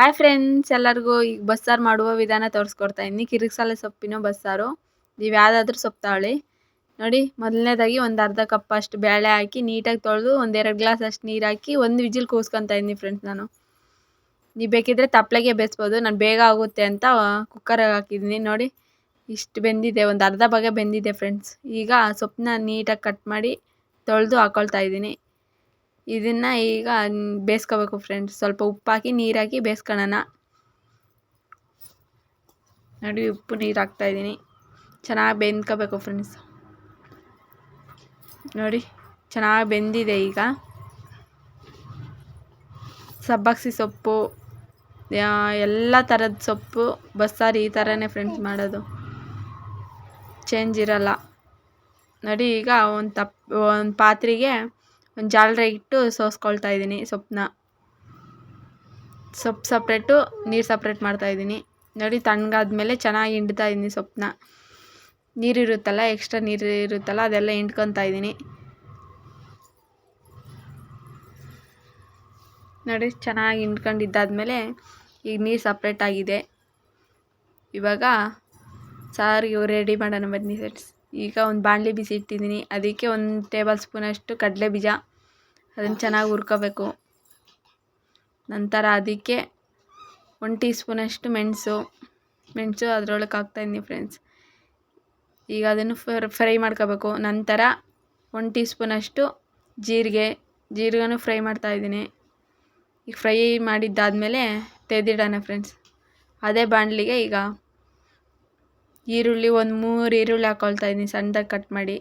Hi friends ಎಲ್ಲರಿಗೂ ಈಗ ಬಸ್ಸಾರು ಮಾಡುವ ವಿಧಾನ ತೋರಿಸ್ಕೊಡ್ತಾ ಇದ್ದೀನಿ. ಕಿರಿಕ್ಸಾಲೆ ಸೊಪ್ಪಿನ ಬಸ್ಸಾರು ನೀವು ಯಾವುದಾದ್ರೂ ಸೊಪ್ಪು ತಾಳಿ ನೋಡಿ, ಮೊದಲನೇದಾಗಿ ಒಂದು ಅರ್ಧ ಕಪ್ ಅಷ್ಟು ಬೇಳೆ ಹಾಕಿ ನೀಟಾಗಿ ತೊಳೆದು ಒಂದೆರಡು ಗ್ಲಾಸ್ ಅಷ್ಟು ನೀರು ಹಾಕಿ ಒಂದು ವಿಜಿಲ್ ಕೂಸ್ಕೊತಾ ಇದ್ದೀನಿ ಫ್ರೆಂಡ್ಸ್ ನಾನು. ನೀವು ಬೇಕಿದ್ರೆ ತಪ್ಪಲೆಗೆ ಬೇಯಿಸ್ಬೋದು. ನಾನು ಬೇಗ ಆಗುತ್ತೆ ಅಂತ ಕುಕ್ಕರಾಗೆ ಹಾಕಿದ್ದೀನಿ. ನೋಡಿ, ಇಷ್ಟು ಬೆಂದಿದೆ. ಒಂದು ಅರ್ಧ ಭಾಗ ಬೆಂದಿದೆ ಫ್ರೆಂಡ್ಸ್ ಈಗ ಸೊಪ್ಪನ್ನ ನೀಟಾಗಿ ಕಟ್ ಮಾಡಿ ತೊಳೆದು ಹಾಕೊಳ್ತಾ ಇದ್ದೀನಿ. ಇದನ್ನು ಈಗ ಬೇಯಿಸ್ಕೋಬೇಕು ಫ್ರೆಂಡ್ಸ್ ಸ್ವಲ್ಪ ಉಪ್ಪಾಕಿ ನೀರಾಕಿ ಬೇಯಿಸ್ಕೊಳ್ಳೋಣ ನೋಡಿ ಉಪ್ಪು ನೀರು ಹಾಕ್ತಾಯಿದ್ದೀನಿ ಚೆನ್ನಾಗಿ ಬೆಂದ್ಕೋಬೇಕು ಫ್ರೆಂಡ್ಸ್ ನೋಡಿ, ಚೆನ್ನಾಗಿ ಬೆಂದಿದೆ ಈಗ. ಸಬ್ಬಕ್ಸಿ ಸೊಪ್ಪು ಎಲ್ಲ ಥರದ ಸೊಪ್ಪು, ಬಸ್ಸಾರು ಈ ಥರನೇ ಫ್ರೆಂಡ್ಸ್ ಮಾಡೋದು. ಚೇಂಜ್ ಇರಲ್ಲ. ನೋಡಿ ಈಗ ಒಂದು ತಪ್, ಒಂದು ಪಾತ್ರೆಗೆ ಒಂದು ಜಾಲರೆ ಇಟ್ಟು ಸೋಸ್ಕೊಳ್ತಾ ಇದ್ದೀನಿ ಸೊಪ್ಪನ್ನ. ಸೊಪ್ಪು ಸಪ್ರೇಟು, ನೀರು ಸಪ್ರೇಟ್ ಮಾಡ್ತಾಯಿದ್ದೀನಿ ನೋಡಿ, ತಣ್ಣಗಾದ್ಮೇಲೆ ಚೆನ್ನಾಗಿ ಹಿಂಡ್ತಾ ಇದ್ದೀನಿ ಸೊಪ್ಪನ್ನ. ನೀರಿರುತ್ತಲ್ಲ ಎಕ್ಸ್ಟ್ರಾ ನೀರು ಇರುತ್ತಲ್ಲ ಅದೆಲ್ಲ ಹಿಂಡ್ಕೊತಾ ಇದ್ದೀನಿ. ನೋಡಿ, ಚೆನ್ನಾಗಿ ಹಿಂಡ್ಕೊಂಡಿದ್ದಾದ್ಮೇಲೆ ಈಗ ನೀರು ಸಪ್ರೇಟ್ ಆಗಿದೆ. ಇವಾಗ ಸಾರಿಗೆ ರೆಡಿ ಮಾಡೋಣ ಬನ್ನಿ ಸೆಟ್ಸ್ ಈಗ ಒಂದು ಬಾಣಲೆ ಬಿಸಿ ಇಟ್ಟಿದ್ದೀನಿ. ಅದಕ್ಕೆ ಒಂದು ಟೇಬಲ್ ಸ್ಪೂನಷ್ಟು ಕಡಲೆ ಬೀಜ. ಅದನ್ನು ಚೆನ್ನಾಗಿ ಹುರ್ಕೋಬೇಕು. ನಂತರ ಅದಕ್ಕೆ ಒಂದು ಟೀ ಸ್ಪೂನಷ್ಟು ಮೆಣಸು. ಮೆಣಸು ಅದರೊಳಗೆ ಹಾಕ್ತಾಯಿದ್ದೀನಿ ಫ್ರೆಂಡ್ಸ್ ಈಗ ಅದನ್ನು ಫ್ರೈ ಮಾಡ್ಕೋಬೇಕು. ನಂತರ ಒಂದು ಟೀ ಸ್ಪೂನಷ್ಟು ಜೀರಿಗೆ. ಜೀರಿಗೆನೂ ಫ್ರೈ ಮಾಡ್ತಾಯಿದ್ದೀನಿ ಈಗ ಫ್ರೈ ಮಾಡಿದ್ದಾದಮೇಲೆ ತೆಗೆದಿಡೋಣ ಫ್ರೆಂಡ್ಸ್ ಅದೇ ಬಾಣಲಿಗೆ ಈಗ ಈರುಳ್ಳಿ ಒಂದು ಮೂರು ಈರುಳ್ಳಿ ಹಾಕ್ಕೊಳ್ತಾ ಇದ್ದೀನಿ. ಸಣ್ಣದಾಗಿ ಕಟ್ ಮಾಡಿ.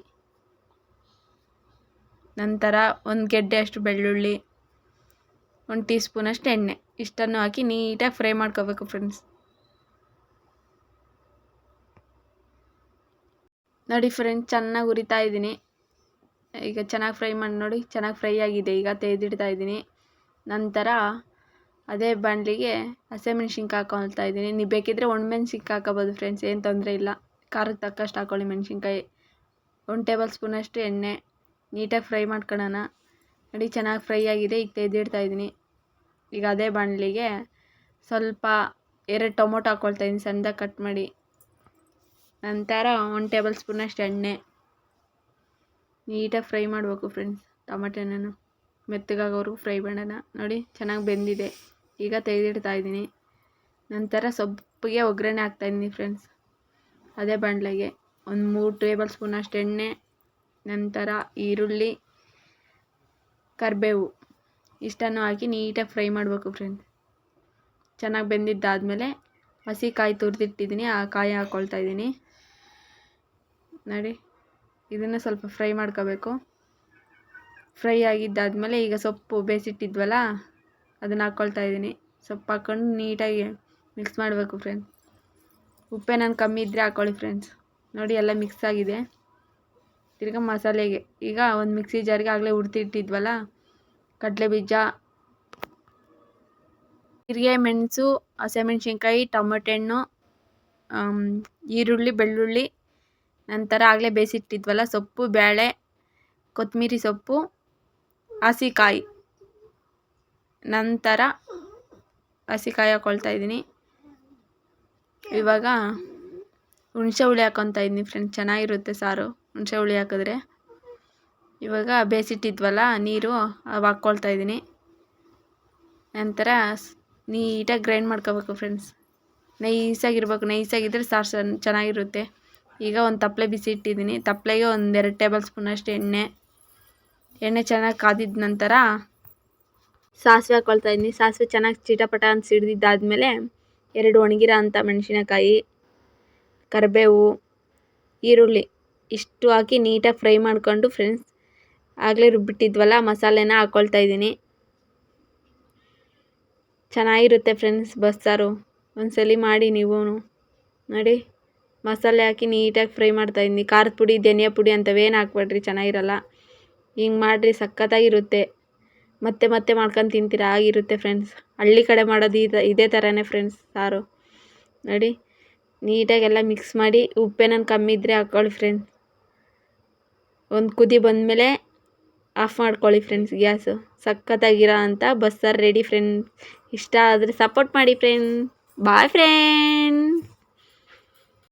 ನಂತರ ಒಂದು ಗೆಡ್ಡೆ ಅಷ್ಟು ಬೆಳ್ಳುಳ್ಳಿ, ಒಂದು ಟೀ ಸ್ಪೂನಷ್ಟು ಎಣ್ಣೆ. ಇಷ್ಟನ್ನು ಹಾಕಿ ನೀಟಾಗಿ ಫ್ರೈ ಮಾಡ್ಕೋಬೇಕು ಫ್ರೆಂಡ್ಸ್ ನೋಡಿ ಫ್ರೆಂಡ್ಸ್ ಚೆನ್ನಾಗಿ ಉರಿತಾ ಇದ್ದೀನಿ. ಈಗ ಚೆನ್ನಾಗಿ ಫ್ರೈ ಮಾಡಿ, ನೋಡಿ ಚೆನ್ನಾಗಿ ಫ್ರೈ ಆಗಿದೆ. ಈಗ ತೆಗೆದಿಡ್ತಾ ಇದ್ದೀನಿ. ನಂತರ ಅದೇ ಬಾಣಲಿಗೆ ಹಸಿಮೆಣ್ಸಿನ್ಕಾಯಿ ಹಾಕೊಳ್ತಾ ಇದ್ದೀನಿ. ನೀವು ಬೇಕಿದ್ದರೆ ಒಣಮೆಣ್ಸಿನ್ಕಾಯಿ ಹಾಕೋಬೋದು ಫ್ರೆಂಡ್ಸ್ ಏನು ತೊಂದರೆ ಇಲ್ಲ. ಖಾರಕ್ಕೆ ತಕ್ಕಷ್ಟು ಹಾಕ್ಕೊಳ್ಳಿ ಮೆಣಸಿನ್ಕಾಯಿ. ಒಂದು ಟೇಬಲ್ ಸ್ಪೂನಷ್ಟು ಎಣ್ಣೆ. ನೀಟಾಗಿ ಫ್ರೈ ಮಾಡ್ಕೊಳ್ಳೋಣ ನೋಡಿ, ಚೆನ್ನಾಗಿ ಫ್ರೈ ಆಗಿದೆ. ಈಗ ತೆಗೆದಿಡ್ತಾ ಇದ್ದೀನಿ. ಈಗ ಅದೇ ಬಾಣಲಿಗೆ ಸ್ವಲ್ಪ ಎರಡು ಟೊಮೊಟೊ ಹಾಕ್ಕೊಳ್ತಾ ಇದ್ದೀನಿ. ಸಣ್ಣದಾಗಿ ಕಟ್ ಮಾಡಿ. ನಂತರ ಒಂದು ಟೇಬಲ್ ಸ್ಪೂನಷ್ಟು ಎಣ್ಣೆ. ನೀಟಾಗಿ ಫ್ರೈ ಮಾಡಬೇಕು ಫ್ರೆಂಡ್ಸ್. ಟೊಮೆಟೊನೂ ಮೆತ್ತಗಾಗೋರು ಫ್ರೈ ಮಾಡೋಣ. ನೋಡಿ, ಚೆನ್ನಾಗಿ ಬೆಂದಿದೆ. ಈಗ ತೆಗೆದಿಡ್ತಾ ಇದ್ದೀನಿ. ನಂತರ ಸೊಪ್ಪಿಗೆ ಒಗ್ಗರಣೆ ಹಾಕ್ತಾಯಿದ್ದೀನಿ ಫ್ರೆಂಡ್ಸ್. ಅದೇ ಬಾಣಲೆಗೆ. ಒಂದು ಮೂರು ಟೇಬಲ್ ಸ್ಪೂನಷ್ಟು ಎಣ್ಣೆ. ನಂತರ ಈರುಳ್ಳಿ, ಕರಿಬೇವು ಇಷ್ಟನ್ನು ಹಾಕಿ ನೀಟಾಗಿ ಫ್ರೈ ಮಾಡಬೇಕು ಫ್ರೆಂಡ್ಸ್ ಚೆನ್ನಾಗಿ ಬೆಂದಿದ್ದಾದಮೇಲೆ ಹಸಿ ಕಾಯಿ ತುರಿದಿಟ್ಟಿದ್ದೀನಿ, ಆ ಕಾಯಿ ಹಾಕ್ಕೊಳ್ತಾ ಇದ್ದೀನಿ. ನೋಡಿ, ಇದನ್ನು ಸ್ವಲ್ಪ ಫ್ರೈ ಮಾಡ್ಕೋಬೇಕು. ಫ್ರೈ ಆಗಿದ್ದಾದಮೇಲೆ ಈಗ ಸೊಪ್ಪು ಬೇಯಿಸಿಟ್ಟಿದ್ವಲ್ಲ ಅದನ್ನು ಹಾಕ್ಕೊಳ್ತಾ ಇದ್ದೀನಿ. ಸೊಪ್ಪು ಹಾಕ್ಕೊಂಡು ನೀಟಾಗಿ ಮಿಕ್ಸ್ ಮಾಡಬೇಕು ಫ್ರೆಂಡ್ಸ್ ಉಪ್ಪೇನಾನು ಕಮ್ಮಿ ಇದ್ದರೆ ಹಾಕ್ಕೊಳ್ಳಿ ಫ್ರೆಂಡ್ಸ್ ನೋಡಿ, ಎಲ್ಲ ಮಿಕ್ಸ್ ಆಗಿದೆ. ತಿರ್ಗಾ ಮಸಾಲೆಗೆ, ಈಗ ಒಂದು ಮಿಕ್ಸಿ ಜಾರಿಗೆ ಆಗಲೇ ಉಡ್ತಿಟ್ಟಿದ್ವಲ್ಲ ಕಡಲೆ ಬೀಜ ಜೀರಿಗೆ ಮೆಣಸು, ಹಸಿಮೆಣ್ಸಿನ್ಕಾಯಿ, ಟೊಮೆಟೊ ಹಣ್ಣು ಈರುಳ್ಳಿ, ಬೆಳ್ಳುಳ್ಳಿ, ನಂತರ ಆಗಲೇ ಬೇಯಿಸಿಟ್ಟಿದ್ವಲ್ಲ ಸೊಪ್ಪು ಬೇಳೆ ಕೊತ್ತಂಬರಿ ಸೊಪ್ಪು, ಹಸಿಕಾಯಿ. ನಂತರ ಹಸಿಕಾಯಿ ಹಾಕೊಳ್ತಾ ಇದ್ದೀನಿ. ಇವಾಗ ಹುಣಸೆ ಹುಳಿ ಹಾಕೊತಾ ಇದ್ದೀನಿ ಫ್ರೆಂಡ್ಸ್ ಚೆನ್ನಾಗಿರುತ್ತೆ ಸಾರು. ಹುಣಸೆ ಹುಳಿ ಹಾಕಿದ್ರೆ. ಇವಾಗ ಬೇಯಿಸಿಟ್ಟಿದ್ವಲ್ಲ ನೀರು ಅವು ಹಾಕ್ಕೊಳ್ತಾ ಇದ್ದೀನಿ. ನಂತರ ನೀಟಾಗಿ ಗ್ರೈಂಡ್ ಮಾಡ್ಕೋಬೇಕು ಫ್ರೆಂಡ್ಸ್ ನೈಸಾಗಿರ್ಬೇಕು ನೈಸಾಗಿದ್ದರೆ ಸಾರು ಚೆನ್ನಾಗಿರುತ್ತೆ. ಈಗ ಒಂದು ತಪ್ಪಲೆ ಬಿಸಿ ಇಟ್ಟಿದ್ದೀನಿ. ತಪ್ಪಲೆಗೆ ಒಂದೆರಡು ಟೇಬಲ್ ಸ್ಪೂನ್ ಸ್ಪೂನಷ್ಟು ಎಣ್ಣೆ. ಎಣ್ಣೆ ಚೆನ್ನಾಗಿ ಕಾದಿದ ನಂತರ ಸಾಸಿವೆ ಹಾಕ್ಕೊಳ್ತಾ ಇದ್ದೀನಿ. ಸಾಸಿವೆ ಚೆನ್ನಾಗಿ ಚಿಟಪಟ ಅಂತ ಸಿಡ್ದಿದ್ದಾದಮೇಲೆ ಎರಡು ಒಣಗಿರೋ ಅಂಥ ಮೆಣಸಿನಕಾಯಿ, ಕರಿಬೇವು, ಈರುಳ್ಳಿ. ಇಷ್ಟು ಹಾಕಿ ನೀಟಾಗಿ ಫ್ರೈ ಮಾಡಿಕೊಂಡು ಫ್ರೆಂಡ್ಸ್, ಆಗಲೇ ರುಬ್ಬಿಟ್ಟಿದ್ವಲ್ಲ, ಮಸಾಲೆನ ಹಾಕ್ಕೊಳ್ತಾ ಇದ್ದೀನಿ. ಚೆನ್ನಾಗಿರುತ್ತೆ ಫ್ರೆಂಡ್ಸ್ ಬಸ್ಸಾರು. ಒಂದ್ಸಲ ಮಾಡಿ ನೀವು ನೋಡಿ, ಮಸಾಲೆ ಹಾಕಿ ನೀಟಾಗಿ ಫ್ರೈ ಮಾಡ್ತಾ ಇದ್ದೀನಿ. ಖಾರದ ಪುಡಿ, ಧನಿಯಾ ಪುಡಿ ಅಂಥವೇನು ಹಾಕ್ಬೇಡ್ರಿ, ಚೆನ್ನಾಗಿರಲ್ಲ. ಹಿಂಗೆ ಮಾಡಿರಿ, ಸಖತ್ತಾಗಿರುತ್ತೆ. ಮತ್ತೆ ಮತ್ತೆ ಮಾಡ್ಕೊಂಡು ತಿಂತೀರ, ಆಗಿರುತ್ತೆ ಫ್ರೆಂಡ್ಸ್. ಹಳ್ಳಿ ಕಡೆ ಮಾಡೋದು ಇದು, ಇದೇ ಥರನೇ ಫ್ರೆಂಡ್ಸ್ ಸಾರು. ನೋಡಿ, ನೀಟಾಗೆಲ್ಲ ಮಿಕ್ಸ್ ಮಾಡಿ ಉಪ್ಪೇನನ್ನು ಕಮ್ಮಿ ಇದ್ದರೆ ಹಾಕ್ಕೊಳ್ಳಿ ಫ್ರೆಂಡ್ಸ್. ಒಂದು ಕುದಿ ಬಂದಮೇಲೆ ಆಫ್ ಮಾಡ್ಕೊಳ್ಳಿ ಫ್ರೆಂಡ್ಸ್ ಗ್ಯಾಸು. ಸಖತ್ತಾಗಿರೋ ಅಂಥ ಬಸ್ಸಾರು ರೆಡಿ ಫ್ರೆಂಡ್ಸ್ ಇಷ್ಟ ಆದರೆ ಸಪೋರ್ಟ್ ಮಾಡಿ ಫ್ರೆಂಡ್ ಬಾಯ್ ಫ್ರೆಂಡ್